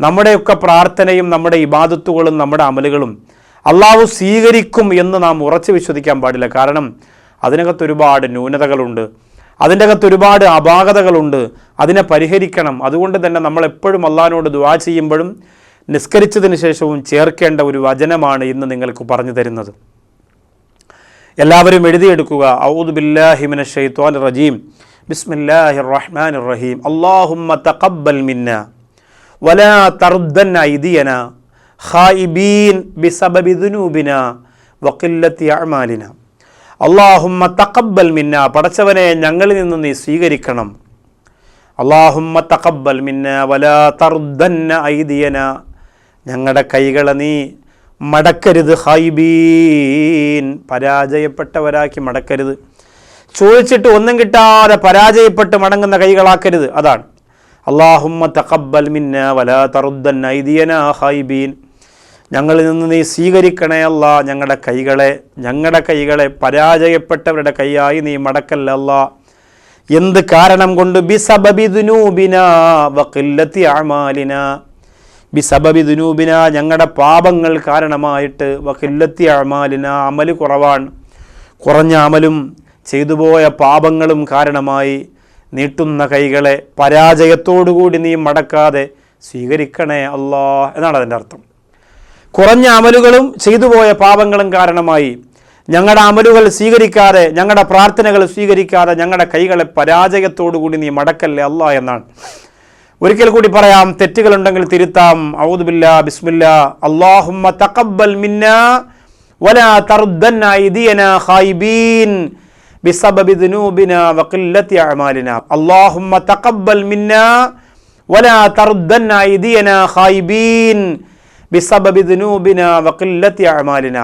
നമ്മുടെയൊക്കെ പ്രാർത്ഥനയും നമ്മുടെ ഇബാദത്തുകളും നമ്മുടെ അമലുകളും അള്ളാഹു സ്വീകരിക്കും എന്ന് നാം ഉറച്ചു വിശ്വസിക്കാൻ പാടില്ല. കാരണം അതിനകത്ത് ഒരുപാട് ന്യൂനതകളുണ്ട്. അതിന്റെ അകത്ത് ഒരുപാട് അപാകതകളുണ്ട്. അതിനെ പരിഹരിക്കണം. അതുകൊണ്ട് തന്നെ നമ്മൾ എപ്പോഴും അള്ളാഹിനോട് ദുവാ ചെയ്യുമ്പോഴും നിസ്കരിച്ചതിന് ശേഷവും ചേർക്കേണ്ട ഒരു വചനമാണ് ഇന്ന് നിങ്ങൾക്ക് പറഞ്ഞു തരുന്നത്. എല്ലാവരും എഴുതിയെടുക്കുക. ഔദ് ബില്ലാഹിമിന ഷെയ്ത്വാൻ റജീം ബിസ്മില്ലാഹിർ റഹ്മാൻ റഹീം. അള്ളാഹുമ്മ തഖബ്ബൽ മിന്ന. ബിസബബി അള്ളാഹുമ്മ തഖബ്ബൽ മിന്ന പടച്ചവനെ ഞങ്ങളിൽ നിന്ന് നീ സ്വീകരിക്കണം. അള്ളാഹുമ്മ തഖബ്ബൽ മിന്ന വലാ തർദ്ദന്ന ഐദിയന ഞങ്ങളുടെ കൈകളെ നീ മടക്കരുത് ഹൈബീൻ പരാജയപ്പെട്ടവരാക്കി മടക്കരുത്. ചോദിച്ചിട്ട് ഒന്നും കിട്ടാതെ പരാജയപ്പെട്ട് മടങ്ങുന്ന കൈകളാക്കരുത്. അതാണ്. അള്ളാഹുമ്മ തഖബ്ബൽ മിന്ന വലാ തറുദ്ദൻ ഐദിയന ഹൈബീൻ ഞങ്ങളിൽ നിന്ന് നീ സ്വീകരിക്കണേ അല്ല ഞങ്ങളുടെ കൈകളെ ഞങ്ങളുടെ കൈകളെ പരാജയപ്പെട്ടവരുടെ കൈയായി നീ മടക്കല്ല അല്ലാ. എന്ത് കാരണം കൊണ്ട്? ബിസബബി ദുനൂബിന വഖില്ലത്തി അമാലിന. ബിസബബി ദുനൂബിന ഞങ്ങളുടെ പാപങ്ങൾ കാരണമായിട്ട് വക്കില്ലത്തി അമാലിന. അമൽ കുറവാണ്. കുറഞ്ഞ അമലും ചെയ്തുപോയ പാപങ്ങളും കാരണമായി. നീട്ടുന്ന കൈകളെ പരാജയത്തോടുകൂടി നീ മടക്കാതെ സ്വീകരിക്കണേ അല്ലാ എന്നാണ് അതിന്റെ അർത്ഥം. കുറഞ്ഞ അമലുകളും ചെയ്തുപോയ പാപങ്ങളും കാരണമായി ഞങ്ങളുടെ അമലുകൾ സ്വീകരിക്കാതെ ഞങ്ങളുടെ പ്രാർത്ഥനകൾ സ്വീകരിക്കാതെ ഞങ്ങളുടെ കൈകളെ പരാജയത്തോടുകൂടി നീ മടക്കല്ലേ അല്ല എന്നാണ്. ഒരിക്കൽ കൂടി പറയാം തെറ്റുകളുണ്ടെങ്കിൽ തിരുത്താം. ഔദുബില്ല ബിസ്മില്ല. അള്ളാഹുമ്മ തഖബ്ബൽ മിന്ന വലാ തറുദ്ദന്ന ഐദിയന ഖായിബീൻ. ബിസബബി ദുനൂബിന വഖില്ലത്തി അഅമാലിന അള്ളാഹുമ്മ തഖബ്ബൽ മിന്ന വലാ തറുദ്ദന്ന ഐദിയന ഖായിബീൻ ബിസബബി ദുനൂബിന വഖില്ലത്തി അഅമാലിന